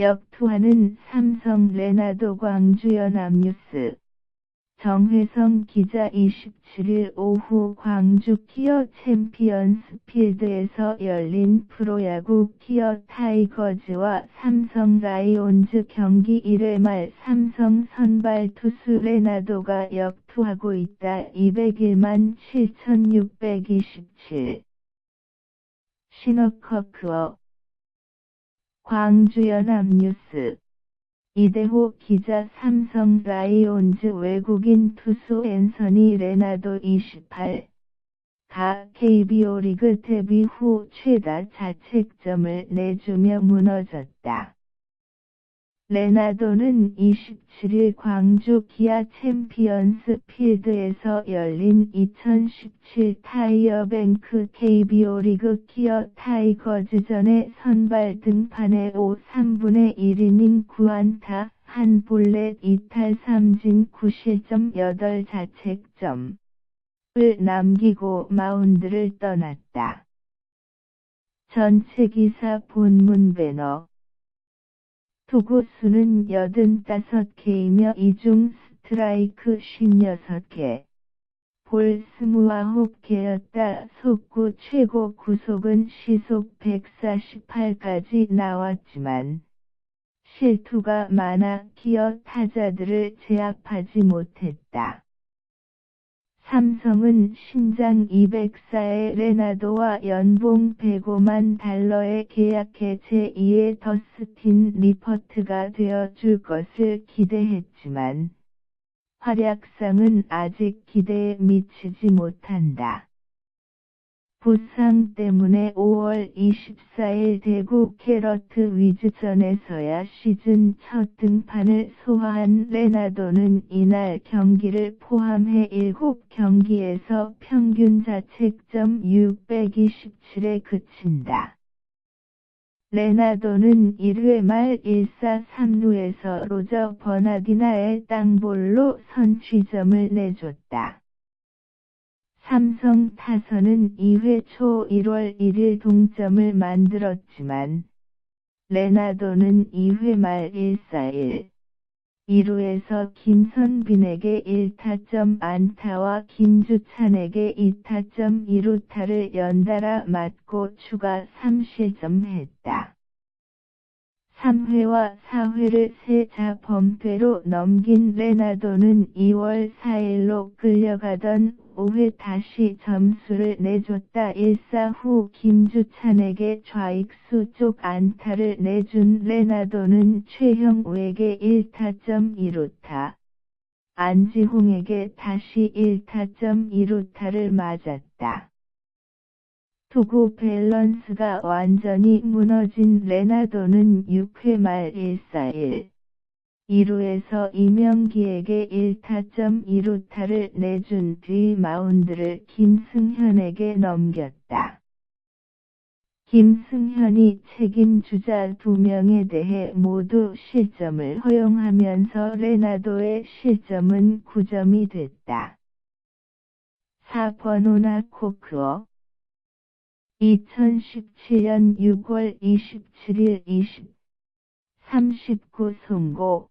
역투하는 삼성 레나도 광주연합뉴스. 정혜성 기자 27일 오후 광주 티어 챔피언스 필드에서 열린 프로야구 티어 타이거즈와 삼성 라이온즈 경기 1회 말 삼성 선발 투수 레나도가 역투하고 있다. 201만 7627 신어커크어 광주연합뉴스 이대호 기자 삼성 라이온즈 외국인 투수 앤서니 레나도 28. 가 KBO 리그 데뷔 후 최다 자책점을 내주며 무너졌다. 레나도는 27일 광주 기아 챔피언스 필드에서 열린 2017 타이어뱅크 KBO 리그 기어 타이거즈전의 선발 등판에 5 3분의 1이닝 9안타, 한 볼넷 2탈 3진 9실점 8자책점을 남기고 마운드를 떠났다. 전체 기사 본문 배너 투구수는 85개이며 이중 스트라이크 56개, 볼 29개였다. 속구 최고 구속은 시속 148까지 나왔지만 실투가 많아 기어 타자들을 제압하지 못했다. 삼성은 신장 204의 레나도와 연봉 105만 달러에 계약해 제2의 더스틴 리퍼트가 되어줄 것을 기대했지만 활약상은 아직 기대에 미치지 못한다. 부상 때문에 5월 24일 대구 캐러트 위즈전에서야 시즌 첫 등판을 소화한 레나도는 이날 경기를 포함해 7경기에서 평균 자책점 627에 그친다. 레나도는 1회 말 1사 3루에서 로저 버나디나의 땅볼로 선취점을 내줬다. 삼성 타선은 2회 초 1월 1일 동점을 만들었지만 레나도는 2회 말 1사1 2루에서 김선빈에게 1타점 안타와 김주찬에게 2타점 2루타를 연달아 맞고 추가 3실점했다. 3회와 4회를 세자 범퇴로 넘긴 레나도는 2월 4일로 끌려가던 5회 다시 점수를 내줬다. 1사 후 김주찬에게 좌익수 쪽 안타를 내준 레나도는 최형우에게 1타점 2루타, 안지홍에게 다시 1타점 2루타를 맞았다. 투구 밸런스가 완전히 무너진 레나도는 6회 말 1사 1. 2루에서 이명기에게 1타점 2루타를 내준 뒤 마운드를 김승현에게 넘겼다. 김승현이 책임 주자 2명에 대해 모두 실점을 허용하면서 레나도의 실점은 9점이 됐다. 4번호나 코크어 2017년 6월 27일 20 39 송고